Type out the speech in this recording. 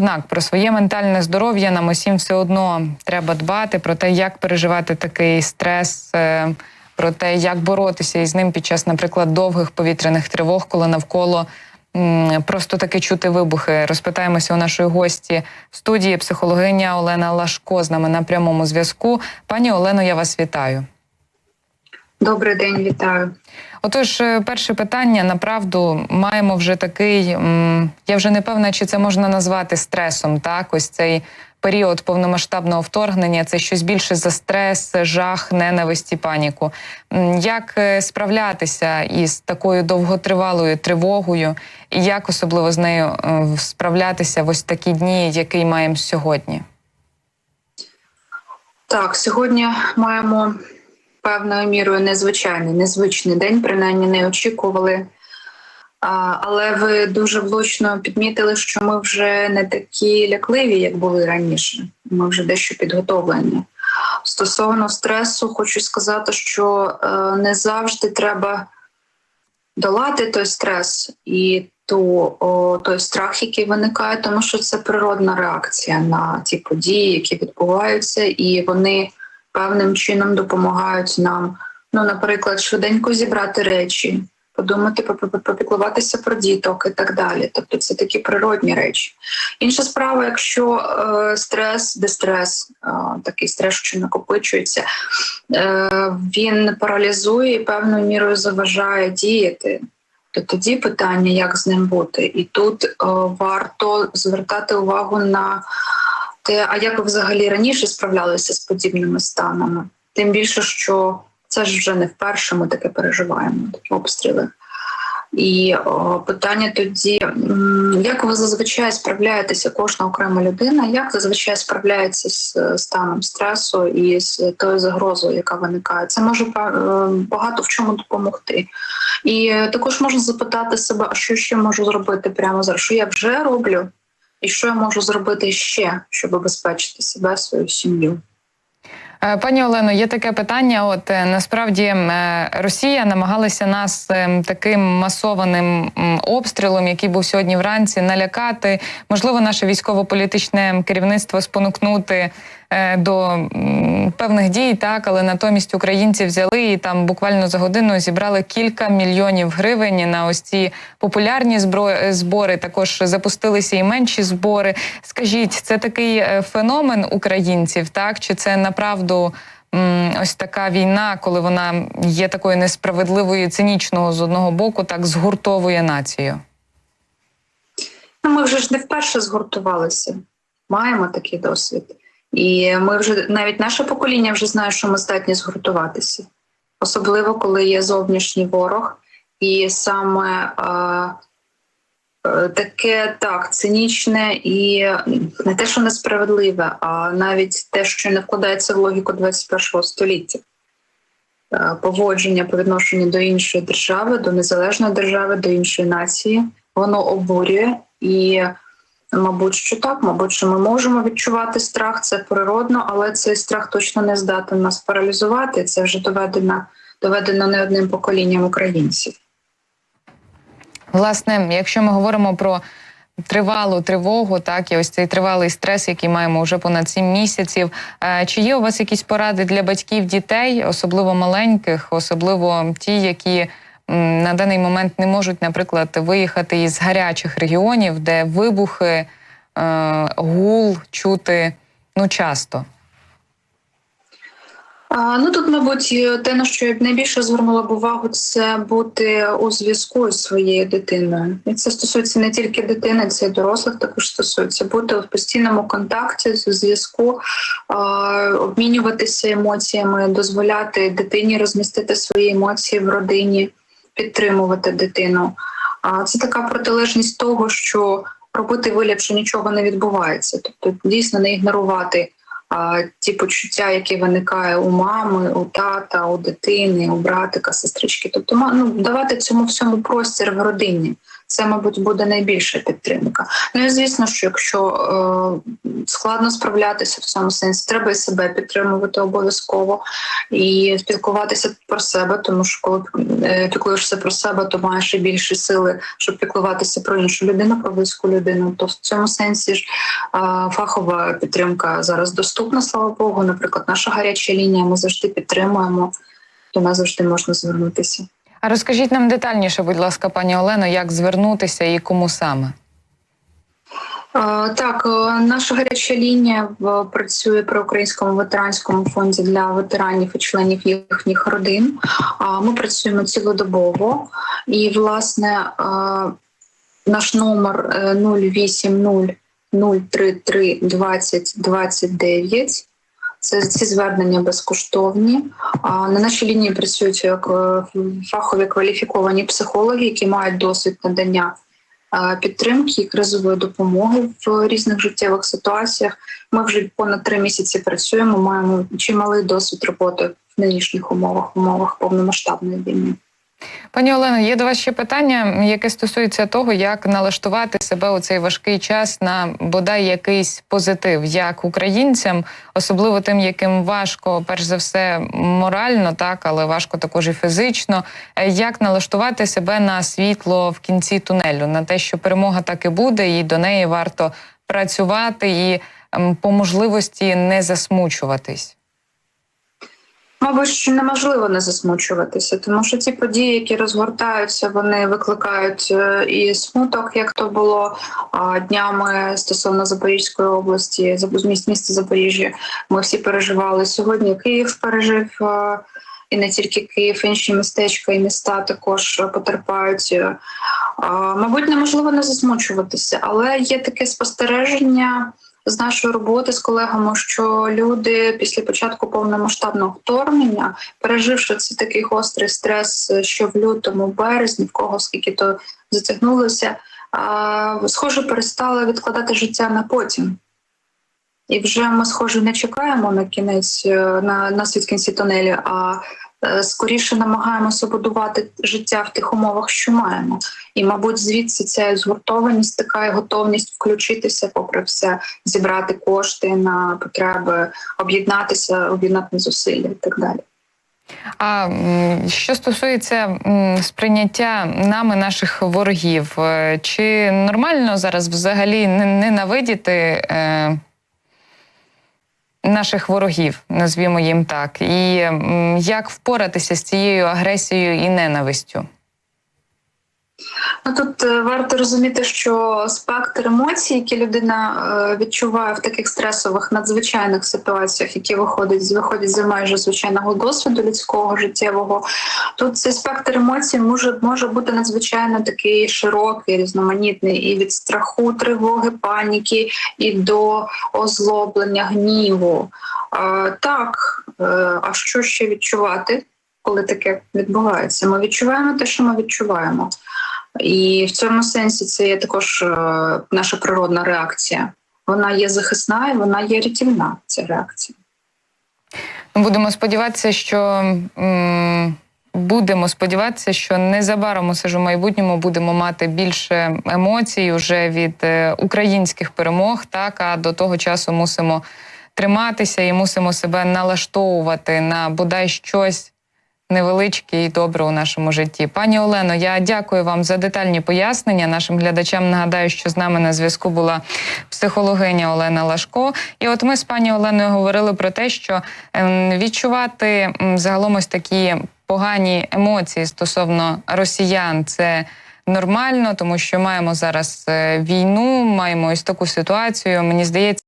Однак про своє ментальне здоров'я нам усім все одно треба дбати про те, як переживати такий стрес, е, про те, як боротися із ним під час, наприклад, довгих повітряних тривог, коли навколо просто таки чути вибухи. Розпитаємося у нашої гості в студії психологиня Олена Лашко з нами на прямому зв'язку. Пані Олено, я вас вітаю. Добрий день, вітаю. Отож, е, перше питання направду маємо вже такий. Я вже не певна, чи це можна назвати стресом. Так, ось цей період повномасштабного вторгнення. Це щось більше за стрес, жах, ненависті, паніку. Як е, справлятися із такою довготривалою тривогою, і як особливо з нею е, справлятися в ось такі дні, які маємо сьогодні? Так, сьогодні маємо певною мірою незвичайний, незвичний день, принаймні не очікували. Але ви дуже влучно підмітили, що ми вже не такі лякливі, як були раніше. Ми вже дещо підготовлені. Стосовно стресу, хочу сказати, що е, не завжди треба долати той стрес і ту, о, той страх, який виникає, тому що це природна реакція на ті події, які відбуваються, і вони певним чином допомагають нам, ну, наприклад, швиденько зібрати речі, подумати, попі- попіклуватися про діток і так далі. Тобто це такі природні речі. Інша справа, якщо е, стрес, дистрес, е, такий стрес, що накопичується, е, він паралізує і певною мірою заважає діяти. То тоді питання, як з ним бути, і тут е, варто звертати увагу на те, а як ви взагалі раніше справлялися з подібними станами. Тим більше, що це ж вже не вперше ми таке переживаємо, такі обстріли. І о, питання тоді, як ви зазвичай справляєтеся, кожна окрема людина, як зазвичай справляється з е, станом стресу і з тою загрозою, яка виникає? Це може е, багато в чому допомогти. І також можна запитати себе, а що ще можу зробити прямо зараз? Що я вже роблю, і що я можу зробити ще, щоб обезпечити себе, свою сім'ю? Е, Пані Олено, є таке питання. От е, насправді е, Росія намагалася нас е, таким масованим обстрілом, який був сьогодні вранці, налякати. Можливо, наше військово-політичне керівництво спонукнути до певних дій, так але натомість українці взяли і там буквально за годину зібрали кілька мільйонів гривень на ось ці популярні збори. Також запустилися і менші збори. Скажіть, це такий е, феномен українців, так чи це направду? Ось така війна, коли вона є такою несправедливою, цинічною з одного боку, так згуртовує націю. Ну, ми вже ж не вперше згуртувалися, маємо такий досвід. І ми вже навіть наше покоління вже знає, що ми здатні згуртуватися, особливо коли є зовнішній ворог, і саме а, е, таке так цинічне і не те, що несправедливе, а навіть те, що не вкладається в логіку 21 століття. Е, Поводження по відношенню до іншої держави, до незалежної держави, до іншої нації, воно обурює і Мабуть, що так, мабуть, що ми можемо відчувати страх, це природно, але цей страх точно не здатен нас паралізувати. Це вже доведено, доведено не одним поколінням українців. Власне, якщо ми говоримо про тривалу тривогу, так і ось цей тривалий стрес, який маємо вже понад сім місяців. е, Чи є у вас якісь поради для батьків дітей, особливо маленьких, особливо ті, які на даний момент не можуть, наприклад, виїхати із гарячих регіонів, де вибухи, е, гул чути ну часто? Ну тут, мабуть, те, на що я б найбільше звернула б увагу, це бути у зв'язку з своєю дитиною. І це стосується не тільки дитини, це і дорослих також стосується бути в постійному контакті, в зв'язку, а, обмінюватися емоціями, дозволяти дитині розмістити свої емоції в родині, підтримувати дитину. А це така протилежність того, що робити вигляд, що нічого не відбувається, тобто дійсно не ігнорувати а, ті почуття, які виникає у мами, у тата, у дитини, у братика, сестрички. Тобто, ну, давати цьому всьому простір в родині. Це, мабуть, буде найбільша підтримка. Ну і звісно, що якщо е, складно справлятися в цьому сенсі, треба і себе підтримувати обов'язково і спілкуватися про себе, тому що коли е, піклуєшся про себе, то маєш і більше сили, щоб піклуватися про іншу людину, про близьку людину. То в цьому сенсі ж е, фахова підтримка зараз доступна, слава Богу. Наприклад, наша гаряча лінія ми завжди підтримуємо. До нас завжди можна звернутися. А розкажіть нам детальніше, будь ласка, пані Олено, як звернутися і кому саме? Е, Так, е, наша гаряча лінія в- працює при українському ветеранському фонді для ветеранів і членів їхніх родин. Ми працюємо цілодобово, і власне е, наш номер е, 080 033 20 29. Це ці звернення безкоштовні. А на нашій лінії працюють е, фахові кваліфіковані психологи, які мають досвід надання е, підтримки і кризової допомоги в різних життєвих ситуаціях. Ми вже понад три місяці працюємо. Маємо чималий досвід роботи в нинішніх умовах, умовах повномасштабної війни. Пані Олено, є до вас ще питання, яке стосується того, як налаштувати себе у цей важкий час на бодай якийсь позитив, як українцям, особливо тим, яким важко, перш за все, морально, так але важко також і фізично. Е, Як налаштувати себе на світло в кінці тунелю, на те, що перемога так і буде, і до неї варто працювати і ем, по можливості не засмучуватись. Мабуть, що неможливо не засмучуватися, тому що ці події, які розгортаються, вони викликають е, і смуток, як то було днями стосовно Запорізької області, міста Запоріжжя. Ми всі переживали сьогодні. Київ пережив. е, І не тільки Київ, інші містечка і міста також потерпають. Е, Мабуть, неможливо не засмучуватися, але є таке спостереження з нашої роботи з колегами, що люди після початку повномасштабного вторгнення, переживши це такий гострий стрес, що в лютому, березні, в кого скільки то затягнулося, схоже, перестали відкладати життя на потім. І вже ми, схоже, не чекаємо на кінець е, на, на світ кінці тунелі, а скоріше намагаємося будувати життя в тих умовах, що маємо. І, мабуть, звідси ця згуртованість, така і готовність включитися, попри все, зібрати кошти на потреби, об'єднатися, об'єднати зусилля і так далі. А що стосується сприйняття нами наших ворогів, е, чи нормально зараз взагалі не- ненавидіти е, наших ворогів, назвімо їм так, і як впоратися з цією агресією і ненавистю? Тут е, варто розуміти, що спектр емоцій, які людина е, відчуває в таких стресових надзвичайних ситуаціях, які виходять виходять за межі звичайного досвіду людського життєвого, тут цей спектр емоцій може може бути надзвичайно такий широкий, різноманітний, і від страху, тривоги, паніки, і до озлоблення, гніву. Е, Так, а що ще відчувати, коли таке відбувається? Ми відчуваємо те, що ми відчуваємо. І в цьому сенсі це є також е, наша природна реакція. Вона є захисна і вона є рятівна. Ця реакція. Будемо сподіватися, що будемо сподіватися, що незабаром усе ж у майбутньому будемо мати більше емоцій уже від е, українських перемог. Так а до того часу мусимо триматися і мусимо себе налаштовувати на бодай щось. Невеличке і добре у нашому житті. Пані Олено, я дякую вам за детальні пояснення. Нашим глядачам нагадаю, що з нами на зв'язку була психологиня Олена Лашко. І от ми з пані Оленою говорили про те, що ем, відчувати загалом ось такі погані емоції стосовно росіян це нормально, тому що маємо зараз е, війну, маємо ось таку ситуацію. Мені здається.